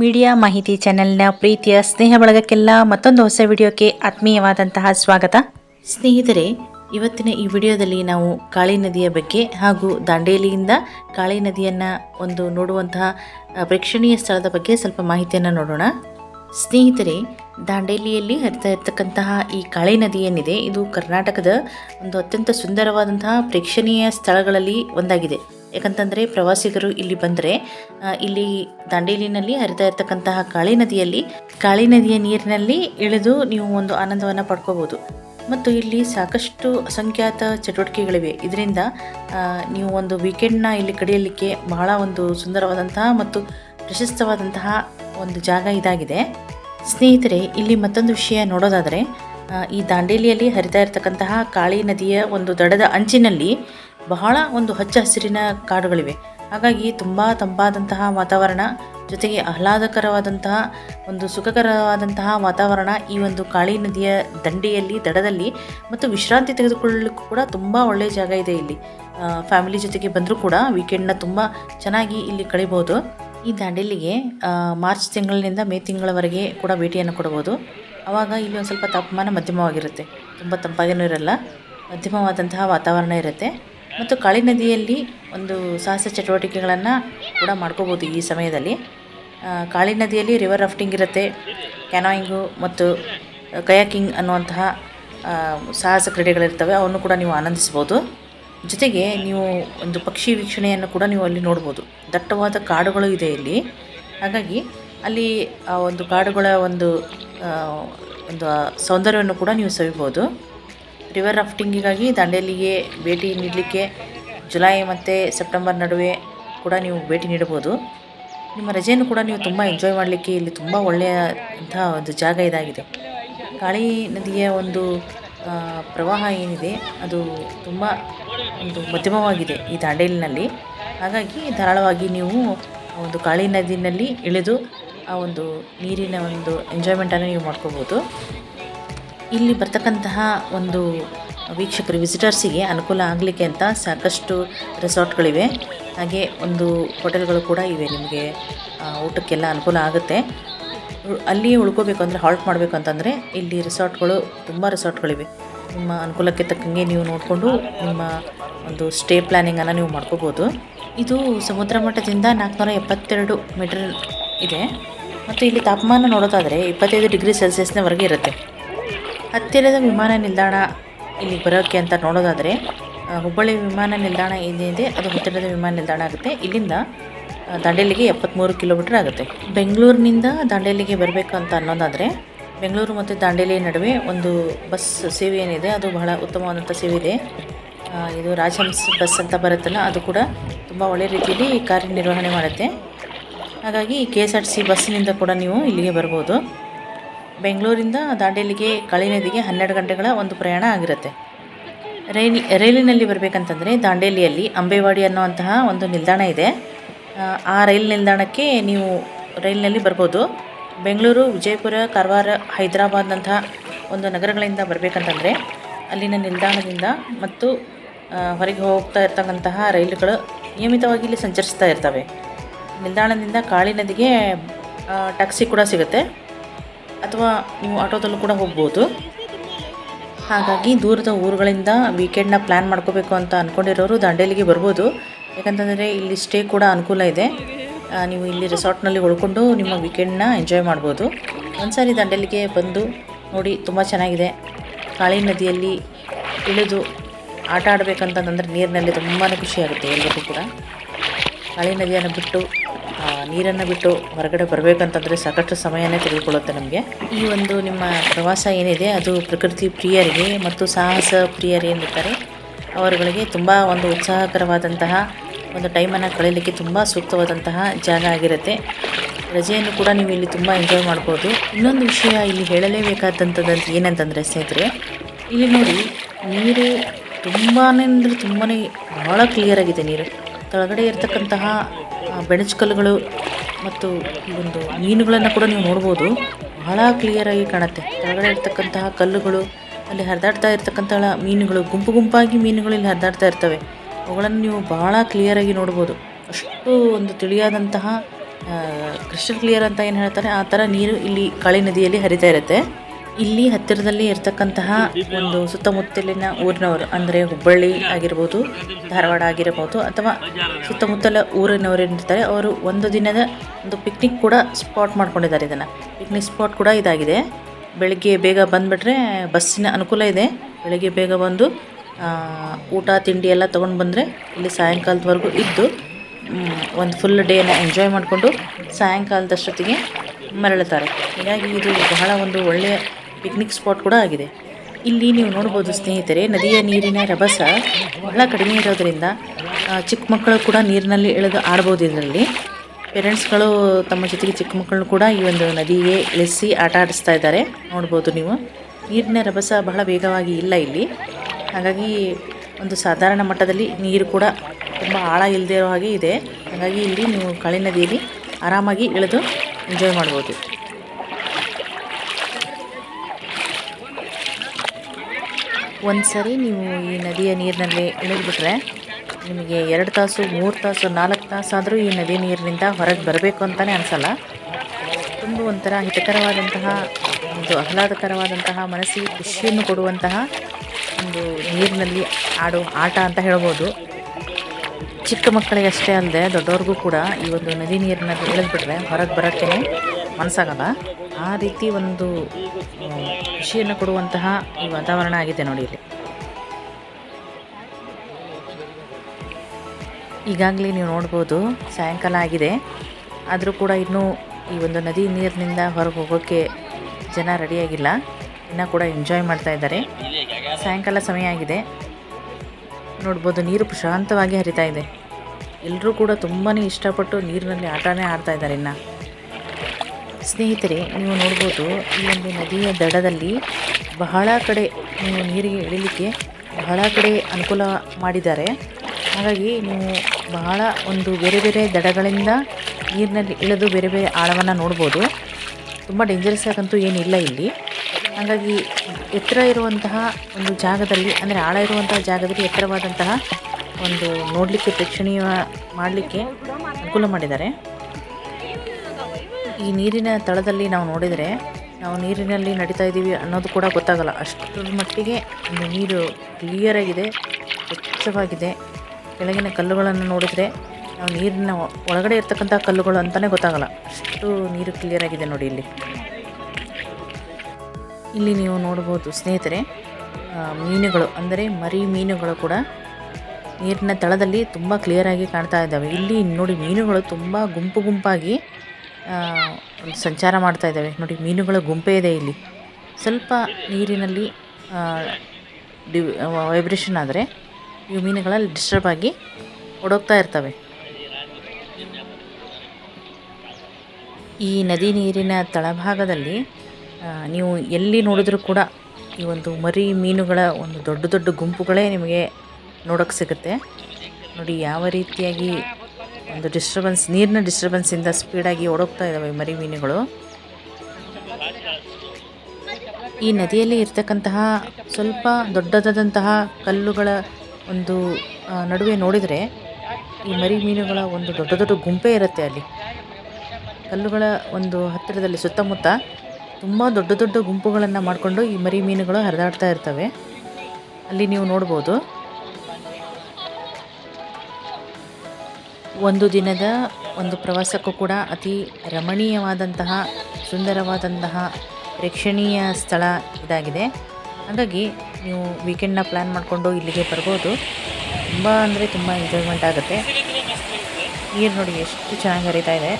Media ಮಾಹಿತಿ ಚಾನೆಲ್ನ ಪ್ರೀತಿಯ ಸ್ನೇಹ ಬಳಗಕ್ಕೆಲ್ಲ ಮತ್ತೊಂದು ಹೊಸ ವಿಡಿಯೋಕ್ಕೆ ಆತ್ಮೀಯವಾದಂತಹ ಸ್ವಾಗತ. ಸ್ನೇಹಿತರೆ, ಇವತ್ತಿನ ಈ ವಿಡಿಯೋದಲ್ಲಿ ನಾವು ಕಾಳಿ ನದಿಯ ಬಗ್ಗೆ ಹಾಗೂ ದಾಂಡೇಲಿಯಿಂದ ಕಾಳಿ ನದಿಯನ್ನು ಒಂದು ನೋಡುವಂತಹ ಪ್ರೇಕ್ಷಣೀಯ ಸ್ಥಳದ ಬಗ್ಗೆ ಸ್ವಲ್ಪ ಮಾಹಿತಿಯನ್ನು ನೋಡೋಣ. ಸ್ನೇಹಿತರೆ, ದಾಂಡೇಲಿಯಲ್ಲಿ ಹರಿತಾ ಇರತಕ್ಕಂತಹ ಈ ಕಾಳಿ ನದಿ ಏನಿದೆ, ಇದು ಕರ್ನಾಟಕದ ಒಂದು ಅತ್ಯಂತ ಸುಂದರವಾದಂತಹ ಪ್ರೇಕ್ಷಣೀಯ ಸ್ಥಳಗಳಲ್ಲಿ ಒಂದಾಗಿದೆ. ಯಾಕಂತಂದರೆ ಪ್ರವಾಸಿಗರು ಇಲ್ಲಿ ಬಂದರೆ ಇಲ್ಲಿ ದಾಂಡೇಲಿನಲ್ಲಿ ಹರಿತಾ ಇರತಕ್ಕಂತಹ ಕಾಳಿ ನದಿಯಲ್ಲಿ, ಕಾಳಿ ನದಿಯ ನೀರಿನಲ್ಲಿ ಇಳಿದು ನೀವು ಒಂದು ಆನಂದವನ್ನು ಪಡ್ಕೋಬೋದು. ಮತ್ತು ಇಲ್ಲಿ ಸಾಕಷ್ಟು ಅಸಂಖ್ಯಾತ ಚಟುವಟಿಕೆಗಳಿವೆ. ಇದರಿಂದ ನೀವು ಒಂದು ವೀಕೆಂಡ್ನ ಇಲ್ಲಿ ಕಡಿಯಲಿಕ್ಕೆ ಬಹಳ ಒಂದು ಸುಂದರವಾದಂತಹ ಮತ್ತು ಪ್ರಶಸ್ತವಾದಂತಹ ಒಂದು ಜಾಗ ಇದಾಗಿದೆ. ಸ್ನೇಹಿತರೆ, ಇಲ್ಲಿ ಮತ್ತೊಂದು ವಿಷಯ ನೋಡೋದಾದರೆ ಈ ದಾಂಡೇಲಿಯಲ್ಲಿ ಹರಿತಾ ಇರತಕ್ಕಂತಹ ಕಾಳಿ ನದಿಯ ಒಂದು ದಡದ ಅಂಚಿನಲ್ಲಿ ಬಹಳ ಒಂದು ಹಚ್ಚ ಹಸಿರಿನ ಕಾಡುಗಳಿವೆ. ಹಾಗಾಗಿ ತುಂಬ ತಂಪಾದಂತಹ ವಾತಾವರಣ, ಜೊತೆಗೆ ಆಹ್ಲಾದಕರವಾದಂತಹ ಒಂದು ಸುಖಕರವಾದಂತಹ ವಾತಾವರಣ ಈ ಒಂದು ಕಾಳಿ ನದಿಯ ದಂಡೆಯಲ್ಲಿ, ದಡದಲ್ಲಿ ಮತ್ತು ವಿಶ್ರಾಂತಿ ತೆಗೆದುಕೊಳ್ಳಲಿಕ್ಕೂ ಕೂಡ ತುಂಬ ಒಳ್ಳೆಯ ಜಾಗ ಇದೆ ಇಲ್ಲಿ. ಫ್ಯಾಮಿಲಿ ಜೊತೆಗೆ ಬಂದರೂ ಕೂಡ ವೀಕೆಂಡ್ನ ತುಂಬ ಚೆನ್ನಾಗಿ ಇಲ್ಲಿ ಕಳಿಬೋದು. ಈ ದಾಂಡೇಲಿಗೆ ಮಾರ್ಚ್ ತಿಂಗಳಿನಿಂದ ಮೇ ತಿಂಗಳವರೆಗೆ ಕೂಡ ಭೇಟಿಯನ್ನು ಕೊಡಬಹುದು. ಆವಾಗ ಇಲ್ಲಿ ಒಂದು ಸ್ವಲ್ಪ ತಾಪಮಾನ ಮಧ್ಯಮವಾಗಿರುತ್ತೆ. ತುಂಬ ತಂಪಾಗಿನೂ ಇರಲ್ಲ, ಮಧ್ಯಮವಾದಂತಹ ವಾತಾವರಣ ಇರುತ್ತೆ. ಮತ್ತು ಕಾಳಿ ನದಿಯಲ್ಲಿ ಒಂದು ಸಾಹಸ ಚಟುವಟಿಕೆಗಳನ್ನು ಕೂಡ ಮಾಡ್ಕೋಬೋದು ಈ ಸಮಯದಲ್ಲಿ. ಕಾಳಿ ನದಿಯಲ್ಲಿ ರಿವರ್ ರಾಫ್ಟಿಂಗ್ ಇರುತ್ತೆ ಕ್ಯಾನಾಯಿಂಗು ಮತ್ತು ಕಯಾಕಿಂಗ್ ಅನ್ನುವಂತಹ ಸಾಹಸ ಕ್ರೀಡೆಗಳಿರ್ತವೆ, ಅವನ್ನು ಕೂಡ ನೀವು ಆನಂದಿಸ್ಬೋದು ಜೊತೆಗೆ ನೀವು ಒಂದು ಪಕ್ಷಿ ವೀಕ್ಷಣೆಯನ್ನು ಕೂಡ ನೀವು ಅಲ್ಲಿ ನೋಡ್ಬೋದು. ದಟ್ಟವಾದ ಕಾಡುಗಳು ಇದೆ ಇಲ್ಲಿ. ಹಾಗಾಗಿ ಅಲ್ಲಿ, ಆ, ಒಂದು ಕಾಡುಗಳ ಒಂದು ಒಂದು ಸೌಂದರ್ಯವನ್ನು ಕೂಡ ನೀವು ಸವಿಬೋದು. ರಿವರ್ ರಾಫ್ಟಿಂಗಿಗಾಗಿ ದಾಂಡೇಲಿಗೆ ಭೇಟಿ ನೀಡಲಿಕ್ಕೆ ಜುಲೈ ಮತ್ತು ಸೆಪ್ಟೆಂಬರ್ ನಡುವೆ ಕೂಡ ನೀವು ಭೇಟಿ ನೀಡಬಹುದು. ನಿಮ್ಮ ರಜೆಯನ್ನು ಕೂಡ ನೀವು ತುಂಬ ಎಂಜಾಯ್ ಮಾಡಲಿಕ್ಕೆ ಇಲ್ಲಿ ತುಂಬ ಒಳ್ಳೆಯ ಅಂತಹ ಒಂದು ಜಾಗ ಇದಾಗಿದೆ. ಕಾಳಿ ನದಿಯ ಒಂದು ಪ್ರವಾಹ ಏನಿದೆ, ಅದು ತುಂಬ ಒಂದು ಮಧ್ಯಮವಾಗಿದೆ ಈ ದಾಂಡೇಲಿನಲ್ಲಿ. ಹಾಗಾಗಿ ಧಾರಾಳವಾಗಿ ನೀವು ಒಂದು ಕಾಳಿ ನದಿನಲ್ಲಿ ಇಳಿದು ಆ ಒಂದು ನೀರಿನ ಒಂದು ಎಂಜಾಯ್ಮೆಂಟನ್ನು ನೀವು ಮಾಡ್ಕೋಬೋದು ಇಲ್ಲಿ ಬರ್ತಕ್ಕಂತಹ ಒಂದು ವೀಕ್ಷಕರು ವಿಸಿಟರ್ಸಿಗೆ ಅನುಕೂಲ ಆಗಲಿಕ್ಕೆ ಅಂತ ಸಾಕಷ್ಟು ರೆಸಾರ್ಟ್ಗಳಿವೆ ಹಾಗೆ ಒಂದು ಹೋಟೆಲ್ಗಳು ಕೂಡ ಇವೆ ನಿಮಗೆ ಊಟಕ್ಕೆಲ್ಲ ಅನುಕೂಲ ಆಗುತ್ತೆ. ಅಲ್ಲಿಯೇ ಅಲ್ಲಿ ಉಳ್ಕೋಬೇಕು ಅಂದರೆ ಹಾಲ್ಟ್ ಮಾಡಬೇಕು ಅಂತಂದರೆ ಇಲ್ಲಿ ರೆಸಾರ್ಟ್ಗಳು ತುಂಬ ರೆಸಾರ್ಟ್ಗಳಿವೆ ನಿಮ್ಮ ಅನುಕೂಲಕ್ಕೆ ತಕ್ಕಂಗೆ ನೀವು ನೋಡಿಕೊಂಡು ನಿಮ್ಮ ಒಂದು ಸ್ಟೇ ಪ್ಲ್ಯಾನಿಂಗನ್ನು ನೀವು ಮಾಡ್ಕೋಬೋದು. ಇದು ಸಮುದ್ರ ಮಟ್ಟದಿಂದ ನಾಲ್ಕುನೂರ ಎಪ್ಪತ್ತೆರಡು ಮೀಟರ್ ಇದೆ. ಮತ್ತು ಇಲ್ಲಿ ತಾಪಮಾನ ನೋಡೋದಾದರೆ ಇಪ್ಪತ್ತೈದು ಡಿಗ್ರಿ ಸೆಲ್ಸಿಯಸ್ನವರೆಗೆ ಇರುತ್ತೆ. ಹತ್ತಿರದ ವಿಮಾನ ನಿಲ್ದಾಣ ಇಲ್ಲಿ ಬರೋಕ್ಕೆ ಅಂತ ನೋಡೋದಾದರೆ ಹುಬ್ಬಳ್ಳಿ ವಿಮಾನ ನಿಲ್ದಾಣ ಏನಿದೆ ಅದು ಹತ್ತಿರದ ವಿಮಾನ ನಿಲ್ದಾಣ ಆಗುತ್ತೆ. ಇಲ್ಲಿಂದ ದಾಂಡೇಲಿಗೆ ಎಪ್ಪತ್ತ್ಮೂರು ಕಿಲೋಮೀಟರ್ ಆಗುತ್ತೆ. ಬೆಂಗಳೂರಿನಿಂದ ದಾಂಡೇಲಿಗೆ ಬರಬೇಕು ಅಂತ ಅನ್ನೋದಾದರೆ, ಬೆಂಗಳೂರು ಮತ್ತು ದಾಂಡೇಲಿ ನಡುವೆ ಒಂದು ಬಸ್ ಸೇವೆ ಏನಿದೆ, ಅದು ಬಹಳ ಉತ್ತಮವಾದಂಥ ಸೇವೆ ಇದೆ. ಇದು ರಾಜಹಂಸ್ ಬಸ್ ಅಂತ ಬರುತ್ತಲ್ಲ, ಅದು ಕೂಡ ತುಂಬ ಒಳ್ಳೆಯ ರೀತಿಯಲ್ಲಿ ಕಾರ್ಯನಿರ್ವಹಣೆ ಮಾಡುತ್ತೆ. ಹಾಗಾಗಿ K S R T C ಬಸ್ಸಿನಿಂದ ಕೂಡ ನೀವು ಇಲ್ಲಿಗೆ ಬರ್ಬೋದು. ಬೆಂಗಳೂರಿಂದ ದಾಂಡೇಲಿಗೆ ಕಳಿ ನದಿಗೆ ಹನ್ನೆರಡು ಗಂಟೆಗಳ ಒಂದು ಪ್ರಯಾಣ ಆಗಿರುತ್ತೆ. ರೈಲ್ ರೈಲಿನಲ್ಲಿ ಬರಬೇಕಂತಂದರೆ ದಾಂಡೇಲಿಯಲ್ಲಿ ಅಂಬೇವಾಡಿ ಅನ್ನುವಂತಹ ಒಂದು ನಿಲ್ದಾಣ ಇದೆ. ಆ, ರೈಲು ರೈಲ್ ನಿಲ್ದಾಣಕ್ಕೆ ನೀವು ರೈಲಿನಲ್ಲಿ ಬರ್ಬೋದು. ಬೆಂಗಳೂರು ವಿಜಯಪುರ ಕಾರವಾರ ಹೈದರಾಬಾದ್ನಂತಹ ಒಂದು ನಗರಗಳಿಂದ ಬರಬೇಕಂತಂದರೆ ಅಲ್ಲಿನ ನಿಲ್ದಾಣದಿಂದ ಮತ್ತು ಹೊರಗೆ ಹೋಗ್ತಾ ಇರ್ತಕ್ಕಂತಹ ರೈಲುಗಳು ನಿಯಮಿತವಾಗಿ ಇಲ್ಲಿ ಸಂಚರಿಸ್ತಾ ಇರ್ತವೆ. ನಿಲ್ದಾಣದಿಂದ ಕಾಳಿ ನದಿಗೆ ಟ್ಯಾಕ್ಸಿ ಕೂಡ ಸಿಗುತ್ತೆ. ಅಥವಾ ನೀವು ಆಟೋದಲ್ಲೂ ಕೂಡ ಹೋಗ್ಬೋದು. ಹಾಗಾಗಿ ದೂರದ ಊರುಗಳಿಂದ ವೀಕೆಂಡ್ನ ಪ್ಲ್ಯಾನ್ ಮಾಡ್ಕೋಬೇಕು ಅಂತ ಅಂದ್ಕೊಂಡಿರೋರು ದಾಂಡೇಲಿಗೆ ಬರ್ಬೋದು. ಯಾಕಂತಂದರೆ ಇಲ್ಲಿ ಸ್ಟೇ ಕೂಡ ಅನುಕೂಲ ಇದೆ. ನೀವು ಇಲ್ಲಿ ರೆಸಾರ್ಟ್ನಲ್ಲಿ ಉಳ್ಕೊಂಡು ನಿಮ್ಮ ವೀಕೆಂಡ್ನ ಎಂಜಾಯ್ ಮಾಡ್ಬೋದು. ಒಂದ್ಸಾರಿ ದಾಂಡೇಲಿಗೆ ಬಂದು ನೋಡಿ, ತುಂಬ ಚೆನ್ನಾಗಿದೆ. ಕಾಳಿ ನದಿಯಲ್ಲಿ ಇಳಿದು ಆಟ ಆಡಬೇಕಂತಂದರೆ ನೀರಿನಲ್ಲಿ ತುಂಬಾ ಖುಷಿಯಾಗುತ್ತೆ ಎಲ್ಲರಿಗೂ ಕೂಡ. ಕಾಳಿ ನದಿಯನ್ನು ಬಿಟ್ಟು ನೀರನ್ನು ಬಿಟ್ಟು ಹೊರಗಡೆ ಬರಬೇಕಂತಂದರೆ ಸಾಕಷ್ಟು ಸಮಯನೇ ತೆಗೆದುಕೊಳ್ಳುತ್ತೆ ನಮಗೆ. ಈ ಒಂದು ನಿಮ್ಮ ಪ್ರವಾಸ ಏನಿದೆ, ಅದು ಪ್ರಕೃತಿ ಪ್ರಿಯರಿಗೆ ಮತ್ತು ಸಾಹಸ ಪ್ರಿಯರು ಏನಿರ್ತಾರೆ ಅವರುಗಳಿಗೆ ತುಂಬ ಒಂದು ಉತ್ಸಾಹಕರವಾದಂತಹ ಒಂದು ಟೈಮನ್ನು ಕಳೀಲಿಕ್ಕೆ ತುಂಬ ಸೂಕ್ತವಾದಂತಹ ಜಾಗ ಆಗಿರುತ್ತೆ. ರಜೆಯನ್ನು ಕೂಡ ನೀವು ಇಲ್ಲಿ ತುಂಬ ಎಂಜಾಯ್ ಮಾಡ್ಬೋದು. ಇನ್ನೊಂದು ವಿಷಯ ಇಲ್ಲಿ ಹೇಳಲೇಬೇಕಾದಂಥದ್ದು ಏನಂತಂದರೆ ಸ್ನೇಹಿತರೆ, ಇಲ್ಲಿ ನೋಡಿ ನೀರು ತುಂಬಾ ಅಂದರೆ ತುಂಬಾ ಭಾಳ ಕ್ಲಿಯರ್ ಆಗಿದೆ ನೀರು. ಕೆಳಗಡೆ ಇರತಕ್ಕಂತಹ ಬೆಣಚ್ ಬೆಣಚುಕಲ್ಲುಗಳು ಮತ್ತು ಈ ಒಂದು ಮೀನುಗಳನ್ನು ಕೂಡ ನೀವು ನೋಡ್ಬೋದು. ಬಹಳ ಕ್ಲಿಯರಾಗಿ ಕಾಣುತ್ತೆ. ಕೆಳಗಡೆ ಇರ್ತಕ್ಕಂತಹ ಕಲ್ಲುಗಳು, ಅಲ್ಲಿ ಹರಿದಾಡ್ತಾ ಇರ್ತಕ್ಕಂತಹ ಮೀನುಗಳು, ಗುಂಪು ಗುಂಪಾಗಿ ಮೀನುಗಳು ಇಲ್ಲಿ ಹರಿದಾಡ್ತಾ ಇರ್ತವೆ. ಅವುಗಳನ್ನು ನೀವು ಬಹಳ ಕ್ಲಿಯರಾಗಿ ನೋಡ್ಬೋದು. ಅಷ್ಟು ಒಂದು ತಿಳಿಯಾದಂತಹ ಕ್ರಿಸ್ಟಲ್ ಕ್ಲಿಯರ್ ಅಂತ ಏನು ಹೇಳ್ತಾರೆ, ಆ ಥರ ನೀರು ಇಲ್ಲಿ ಕಾಳಿ ನದಿಯಲ್ಲಿ ಹರಿತಾ ಇರುತ್ತೆ. ಇಲ್ಲಿ ಹತ್ತಿರದಲ್ಲಿ ಇರ್ತಕ್ಕಂತಹ ಒಂದು ಸುತ್ತಮುತ್ತಲಿನ ಊರಿನವರು, ಅಂದರೆ ಹುಬ್ಬಳ್ಳಿ ಆಗಿರ್ಬೋದು, ಧಾರವಾಡ ಆಗಿರಬಹುದು ಅಥವಾ ಸುತ್ತಮುತ್ತಲ ಊರಿನವರು ಏನಿರ್ತಾರೆ, ಅವರು ಒಂದು ದಿನದ ಒಂದು ಪಿಕ್ನಿಕ್ ಕೂಡ ಸ್ಪಾಟ್ ಮಾಡ್ಕೊಂಡಿದ್ದಾರೆ ಇದನ್ನು. ಪಿಕ್ನಿಕ್ ಸ್ಪಾಟ್ ಕೂಡ ಇದಾಗಿದೆ. ಬೆಳಿಗ್ಗೆ ಬೇಗ ಬಂದುಬಿಟ್ರೆ ಬಸ್ಸಿನ ಅನುಕೂಲ ಇದೆ. ಬೆಳಿಗ್ಗೆ ಬೇಗ ಬಂದು ಊಟ, ತಿಂಡಿ ಎಲ್ಲ ತೊಗೊಂಡು ಬಂದರೆ ಇಲ್ಲಿ ಸಾಯಂಕಾಲದವರೆಗೂ ಇದ್ದು ಒಂದು ಫುಲ್ ಡೇನ ಎಂಜಾಯ್ ಮಾಡಿಕೊಂಡು ಸಾಯಂಕಾಲದಷ್ಟೊತ್ತಿಗೆ ಮರಳುತ್ತಾರೆ. ಹೀಗಾಗಿ ಇದು ಬಹಳ ಒಂದು ಒಳ್ಳೆಯ ಪಿಕ್ನಿಕ್ ಸ್ಪಾಟ್ ಕೂಡ ಆಗಿದೆ. ಇಲ್ಲಿ ನೀವು ನೋಡ್ಬೋದು ಸ್ನೇಹಿತರೆ, ನದಿಯ ನೀರಿನ ರಭಸ ಬಹಳ ಕಡಿಮೆ ಇರೋದರಿಂದ ಚಿಕ್ಕ ಮಕ್ಕಳು ಕೂಡ ನೀರಿನಲ್ಲಿ ಇಳಿದು ಆಡ್ಬೋದು ಇದರಲ್ಲಿ. ಪೇರೆಂಟ್ಸ್ಗಳು ತಮ್ಮ ಜೊತೆಗೆ ಚಿಕ್ಕ ಮಕ್ಕಳನ್ನು ಕೂಡ ಈ ಒಂದು ನದಿಗೆ ಇಳಿಸಿ ಆಟ ಆಡಿಸ್ತಾ ಇದ್ದಾರೆ. ನೋಡ್ಬೋದು ನೀವು. ನೀರಿನ ರಭಸ ಬಹಳ ವೇಗವಾಗಿ ಇಲ್ಲ ಇಲ್ಲಿ. ಹಾಗಾಗಿ ಒಂದು ಸಾಧಾರಣ ಮಟ್ಟದಲ್ಲಿ ನೀರು ಕೂಡ ತುಂಬ ಆಳ ಇಲ್ಲದೇ ಇರೋ ಹಾಗೆ ಇದೆ. ಹಾಗಾಗಿ ಇಲ್ಲಿ ನೀವು ಕಳೆ ನದಿಯಲ್ಲಿ ಆರಾಮಾಗಿ ಇಳಿದು ಎಂಜಾಯ್ ಮಾಡ್ಬೋದು. ಒಂದು ಸರಿ ನೀವು ಈ ನದಿಯ ನೀರಿನಲ್ಲಿ ಇಳಿದ್ಬಿಟ್ರೆ ನಿಮಗೆ ಎರಡು ತಾಸು, ಮೂರು ತಾಸು, ನಾಲ್ಕು ತಾಸಾದರೂ ಈ ನದಿ ನೀರಿನಿಂದ ಹೊರಗೆ ಬರಬೇಕು ಅಂತಲೇ ಅನಿಸಲ್ಲ. ತುಂಬ ಒಂಥರ ಹಿತಕರವಾದಂತಹ, ಒಂದು ಆಹ್ಲಾದಕರವಾದಂತಹ ಮನಸ್ಸಿಗೆ ಖುಷಿಯನ್ನು ಕೊಡುವಂತಹ ಒಂದು ನೀರಿನಲ್ಲಿ ಆಡೋ ಆಟ ಅಂತ ಹೇಳ್ಬೋದು. ಚಿಕ್ಕ ಮಕ್ಕಳಿಗೆ ಅಷ್ಟೇ ಅಲ್ಲದೆ ದೊಡ್ಡವ್ರಿಗೂ ಕೂಡ ಈ ಒಂದು ನದಿ ನೀರಿನಲ್ಲಿ ಇಳಿದ್ಬಿಟ್ರೆ ಹೊರಗೆ ಬರೋಕ್ಕೇ ಮನಸ್ಸಾಗಲ್ಲ. ಆ ರೀತಿ ಒಂದು ಖುಷಿಯನ್ನು ಕೊಡುವಂತಹ ಈ ವಾತಾವರಣ ಆಗಿದೆ ನೋಡಿ ಇಲ್ಲಿ. ಈಗಾಗಲೇ ನೀವು ನೋಡ್ಬೋದು ಸಾಯಂಕಾಲ ಆಗಿದೆ. ಆದರೂ ಕೂಡ ಇನ್ನೂ ಈ ಒಂದು ನದಿ ನೀರಿನಿಂದ ಹೊರಗೆ ಹೋಗೋಕ್ಕೆ ಜನ ರೆಡಿಯಾಗಿಲ್ಲ ಇನ್ನೂ ಕೂಡ ಎಂಜಾಯ್ ಮಾಡ್ತಾ ಇದ್ದಾರೆ. ಸಾಯಂಕಾಲ ಸಮಯ ಆಗಿದೆ. ನೋಡ್ಬೋದು ನೀರು ಪ್ರಶಾಂತವಾಗಿ ಹರಿತಾ ಇದೆ. ಎಲ್ಲರೂ ಕೂಡ ತುಂಬಾ ಇಷ್ಟಪಟ್ಟು ನೀರಿನಲ್ಲಿ ಆಟನೇ ಆಡ್ತಾ ಇದ್ದಾರೆ ಇನ್ನು. ಸ್ನೇಹಿತರೆ, ನೀವು ನೋಡ್ಬೋದು ಈ ಒಂದು ನದಿಯ ದಡದಲ್ಲಿ ಬಹಳ ಕಡೆ ನೀವು ನೀರಿಗೆ ಇಳಿಲಿಕ್ಕೆ ಬಹಳ ಕಡೆ ಅನುಕೂಲ ಮಾಡಿದ್ದಾರೆ. ಹಾಗಾಗಿ ನೀವು ಬಹಳ ಒಂದು ಬೇರೆ ಬೇರೆ ದಡಗಳಿಂದ ನೀರಿನಲ್ಲಿ ಇಳಿದು ಬೇರೆ ಬೇರೆ ಆಳವನ್ನು ನೋಡ್ಬೋದು. ತುಂಬ ಡೇಂಜರಸ್ ಆಗಂತೂ ಏನಿಲ್ಲ ಇಲ್ಲಿ. ಹಾಗಾಗಿ ಎತ್ತರ ಇರುವಂತಹ ಒಂದು ಜಾಗದಲ್ಲಿ, ಅಂದರೆ ಆಳ ಇರುವಂತಹ ಜಾಗದಲ್ಲಿ ಎತ್ತರವಾದಂತಹ ಒಂದು ನೋಡಲಿಕ್ಕೆ, ಪ್ರೇಕ್ಷಣೀಯ ಮಾಡಲಿಕ್ಕೆ ಅನುಕೂಲ ಮಾಡಿದ್ದಾರೆ. ಈ ನೀರಿನ ತಳದಲ್ಲಿ ನಾವು ನೋಡಿದರೆ ನಾವು ನೀರಿನಲ್ಲಿ ನಡೀತಾ ಇದ್ದೀವಿ ಅನ್ನೋದು ಕೂಡ ಗೊತ್ತಾಗಲ್ಲ. ಅಷ್ಟರ ಮಟ್ಟಿಗೆ ಒಂದು ನೀರು ಕ್ಲಿಯರ್ ಆಗಿದೆ, ಸ್ವಚ್ಛವಾಗಿದೆ. ಕೆಳಗಿನ ಕಲ್ಲುಗಳನ್ನು ನೋಡಿದರೆ ನಾವು ನೀರಿನ ಒಳಗಡೆ ಇರ್ತಕ್ಕಂಥ ಕಲ್ಲುಗಳು ಅಂತಲೇ ಗೊತ್ತಾಗಲ್ಲ. ಅಷ್ಟು ನೀರು ಕ್ಲಿಯರ್ ಆಗಿದೆ ನೋಡಿ ಇಲ್ಲಿ. ಇಲ್ಲಿ ನೀವು ನೋಡ್ಬೋದು ಸ್ನೇಹಿತರೆ ಮೀನುಗಳು ಅಂದರೆ ಮರಿ ಮೀನುಗಳು ಕೂಡ ನೀರಿನ ತಳದಲ್ಲಿ ತುಂಬ ಕ್ಲಿಯರಾಗಿ ಕಾಣ್ತಾ ಇದ್ದಾವೆ. ಇಲ್ಲಿ ನೋಡಿ ಮೀನುಗಳು ತುಂಬ ಗುಂಪು ಗುಂಪಾಗಿ ಸಂಚಾರ ಮಾಡ್ತಾ ಇದ್ದಾವೆ. ನೋಡಿ, ಮೀನುಗಳ ಗುಂಪೇ ಇದೆ ಇಲ್ಲಿ. ಸ್ವಲ್ಪ ನೀರಿನಲ್ಲಿ ಡಿ ವೈಬ್ರೇಷನ್ ಆದರೆ ಇವು ಮೀನುಗಳಲ್ಲಿ ಡಿಸ್ಟರ್ಬ್ ಆಗಿ ಓಡೋಗ್ತಾ ಇರ್ತವೆ. ಈ ನದಿ ನೀರಿನ ತಳಭಾಗದಲ್ಲಿ ನೀವು ಎಲ್ಲಿ ನೋಡಿದ್ರೂ ಕೂಡ ಈ ಒಂದು ಮರಿ ಮೀನುಗಳ ಒಂದು ದೊಡ್ಡ ದೊಡ್ಡ ಗುಂಪುಗಳೇ ನಿಮಗೆ ನೋಡೋಕ್ಕೆ ಸಿಗುತ್ತೆ. ನೋಡಿ, ಯಾವ ರೀತಿಯಾಗಿ ಒಂದು ಡಿಸ್ಟರ್ಬೆನ್ಸ್ ನೀರಿನ ಡಿಸ್ಟರ್ಬೆನ್ಸಿಂದ ಸ್ಪೀಡಾಗಿ ಓಡೋಗ್ತಾ ಇದ್ದಾವೆ ಮರಿ ಮೀನುಗಳು. ಈ ನದಿಯಲ್ಲಿ ಇರ್ತಕ್ಕಂತಹ ಸ್ವಲ್ಪ ದೊಡ್ಡದಾದಂತಹ ಕಲ್ಲುಗಳ ಒಂದು ನಡುವೆ ನೋಡಿದರೆ ಈ ಮರಿ ಮೀನುಗಳ ಒಂದು ದೊಡ್ಡ ದೊಡ್ಡ ಗುಂಪೇ ಇರುತ್ತೆ ಅಲ್ಲಿ. ಕಲ್ಲುಗಳ ಒಂದು ಹತ್ತಿರದಲ್ಲಿ ಸುತ್ತಮುತ್ತ ತುಂಬ ದೊಡ್ಡ ದೊಡ್ಡ ಗುಂಪುಗಳನ್ನು ಮಾಡಿಕೊಂಡು ಈ ಮರಿ ಮೀನುಗಳು ಹರಿದಾಡ್ತಾ ಇರ್ತವೆ. ಅಲ್ಲಿ ನೀವು ನೋಡ್ಬೋದು. ಒಂದು ದಿನದ ಒಂದು ಪ್ರವಾಸಕ್ಕೂ ಕೂಡ ಅತಿ ರಮಣೀಯವಾದಂತಹ, ಸುಂದರವಾದಂತಹ ಪ್ರೇಕ್ಷಣೀಯ ಸ್ಥಳ ಇದಾಗಿದೆ. ಹಾಗಾಗಿ ನೀವು ವೀಕೆಂಡ್ನ ಪ್ಲ್ಯಾನ್ ಮಾಡಿಕೊಂಡು ಇಲ್ಲಿಗೆ ಬರ್ಬೋದು. ತುಂಬ ಅಂದರೆ ತುಂಬ ಎಂಜಾಯ್ಮೆಂಟ್ ಆಗುತ್ತೆ. ನೀರು ನೋಡಿ ಎಷ್ಟು ಚೆನ್ನಾಗಿ ಹರಿತಾ ಇದೆ.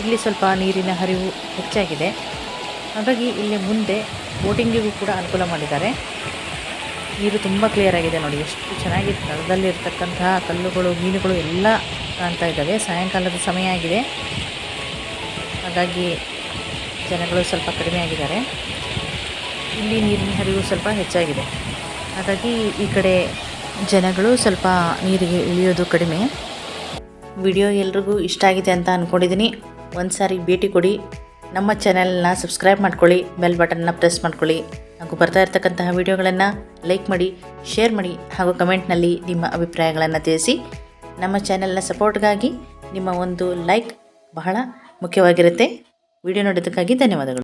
ಇಲ್ಲಿ ಸ್ವಲ್ಪ ನೀರಿನ ಹರಿವು ಹೆಚ್ಚಾಗಿದೆ. ಹಾಗಾಗಿ ಇಲ್ಲಿ ಮುಂದೆ ಬೋಟಿಂಗಿಗೂ ಕೂಡ ಅನುಕೂಲ ಮಾಡಿದ್ದಾರೆ. ನೀರು ತುಂಬ ಕ್ಲಿಯರ್ ಆಗಿದೆ ನೋಡಿ. ಎಷ್ಟು ಚೆನ್ನಾಗಿ ಸ್ಥಳದಲ್ಲಿರ್ತಕ್ಕಂತಹ ಕಲ್ಲುಗಳು, ಮೀನುಗಳು ಎಲ್ಲ ಕಾಣ್ತಾ ಇದ್ದಾವೆ. ಸಾಯಂಕಾಲದ ಸಮಯ ಆಗಿದೆ. ಹಾಗಾಗಿ ಜನಗಳು ಸ್ವಲ್ಪ ಕಡಿಮೆ ಆಗಿದ್ದಾರೆ. ಇಲ್ಲಿ ನೀರಿನ ಹರಿವು ಸ್ವಲ್ಪ ಹೆಚ್ಚಾಗಿದೆ. ಹಾಗಾಗಿ ಈ ಕಡೆ ಜನಗಳು ಸ್ವಲ್ಪ ನೀರಿಗೆ ಇಳಿಯೋದು ಕಡಿಮೆ. ವಿಡಿಯೋ ಎಲ್ರಿಗೂ ಇಷ್ಟ ಆಗಿದೆ ಅಂತ ಅಂದ್ಕೊಂಡಿದ್ದೀನಿ ಒಂದು ಸಾರಿ ಭೇಟಿ ಕೊಡಿ. ನಮ್ಮ ಚಾನೆಲ್ನ ಸಬ್ಸ್ಕ್ರೈಬ್ ಮಾಡ್ಕೊಳ್ಳಿ. ಬೆಲ್ ಬಟನ್ನ ಪ್ರೆಸ್ ಮಾಡ್ಕೊಳ್ಳಿ. ಹಾಗೂ ಬರ್ತಾ ಇರ್ತಕ್ಕಂತಹ ವಿಡಿಯೋಗಳನ್ನು ಲೈಕ್ ಮಾಡಿ, ಶೇರ್ ಮಾಡಿ ಹಾಗೂ ಕಮೆಂಟ್ನಲ್ಲಿ ನಿಮ್ಮ ಅಭಿಪ್ರಾಯಗಳನ್ನು ತಿಳಿಸಿ. ನಮ್ಮ ಚಾನೆಲ್ನ ಸಪೋರ್ಟ್ಗಾಗಿ ನಿಮ್ಮ ಒಂದು ಲೈಕ್ ಬಹಳ ಮುಖ್ಯವಾಗಿರುತ್ತೆ. ವಿಡಿಯೋ ನೋಡೋದಕ್ಕಾಗಿ ಧನ್ಯವಾದಗಳು.